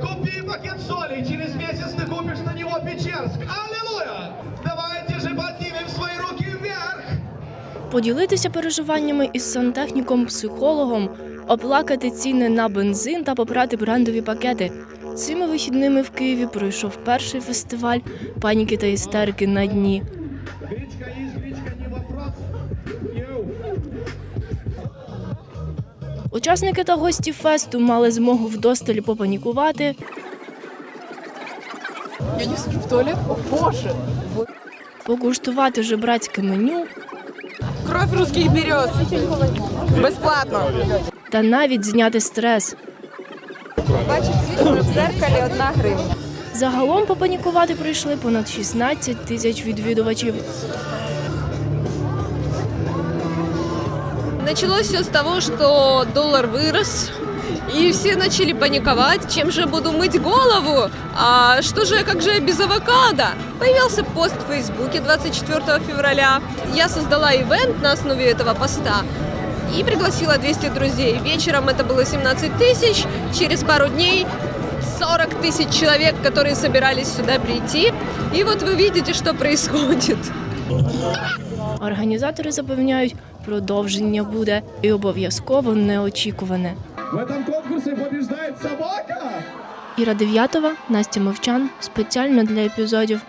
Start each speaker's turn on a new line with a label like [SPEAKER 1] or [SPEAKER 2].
[SPEAKER 1] Купи пакет соли, через месяц ты купишь на него Печерск. Аллилуйя! Давайте же поднимем свои руки вверх!
[SPEAKER 2] Поділитися переживаннями із сантехніком, психологом, оплакати ціни на бензин та побрати брендові пакети. Цими вихідними в Києві пройшов перший фестиваль паніки та істерики на дні.
[SPEAKER 1] Гречка есть, гречка не вопрос.
[SPEAKER 2] Учасники та гості фесту мали змогу вдосталь попанікувати,
[SPEAKER 3] Я не схожу в туалет. О, боже!
[SPEAKER 2] покуштувати жебрацьке меню
[SPEAKER 3] Кровь русских берез. Бесплатно.
[SPEAKER 2] та навіть зняти стрес.
[SPEAKER 4] Бачить в зеркалі одна гривня.
[SPEAKER 2] Загалом попанікувати прийшли понад 16 тисяч відвідувачів.
[SPEAKER 5] Началось все с того, что доллар вырос, и все начали паниковать, чем же буду мыть голову, а что же, как же без авокадо? Появился пост в Фейсбуке 24 февраля. Я создала ивент на основе этого поста и пригласила 200 друзей. Вечером это было 17 тысяч, через пару дней 40 тысяч человек, которые собирались сюда прийти. И вот вы видите, что происходит.
[SPEAKER 2] Організатори запевняють, продовження буде і обов'язково неочікуване.
[SPEAKER 1] В этом конкурсі побіждає собака!
[SPEAKER 2] Іра Дев'ятова, Настя Мовчан спеціально для епізодів